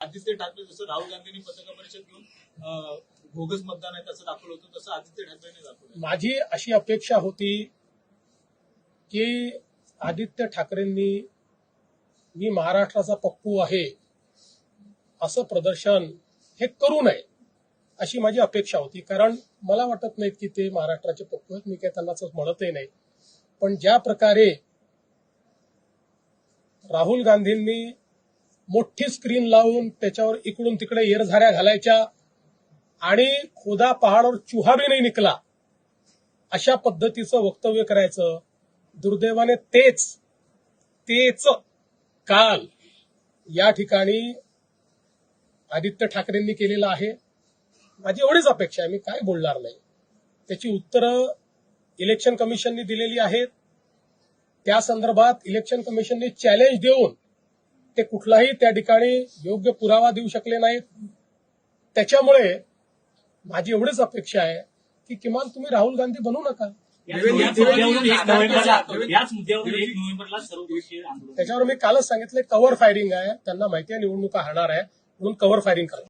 आदित्य ठाकरे जसं राहुल गांधींनी पत्रकार परिषद घेऊन अं, बोगस मतदान आहे तसं दाखवलं होतं तसं आदित्य ठाकरेने दाखवलं माझी अशी अपेक्षा होती की आदित्य ठाकरेंनी मी महाराष्ट्राचा पप्पू आहे असं प्रदर्शन हे करू नये अशी माझी अपेक्षा होती. कारण मला वाटत नाहीत की ते महाराष्ट्राचे पप्पू आहेत. मी काही त्यांना म्हणतही नाही. पण ज्या प्रकारे राहुल गांधींनी मोठी स्क्रीन लावून त्याच्यावर इकडून तिकडे येरझाऱ्या घालायच्या आणि खोदा पहाडवर चुहाबी नाही निकला. अशा पद्धतीचं वक्तव्य करायचं. दुर्दैवाने तेच तेच काल या ठिकाणी आदित्य ठाकरेंनी केलेलं आहे. माझी एवढीच अपेक्षा आहे मी काय बोलणार नाही. त्याची उत्तरं इलेक्शन कमिशननी दिलेली आहेत. त्या संदर्भात इलेक्शन कमिशनने चॅलेंज देऊन ते कुठलाही त्या ठिकाणी योग्य पुरावा देऊ शकले नाहीत. त्याच्यामुळे माझी एवढीच अपेक्षा आहे की किमान तुम्ही राहुल गांधी बनू नका. त्याच्यावर मी कालच सांगितलं कव्हर फायरिंग आहे. त्यांना माहिती आहे निवडणुका हारणार आहे. म्हणून कव्हर फायरिंग करा.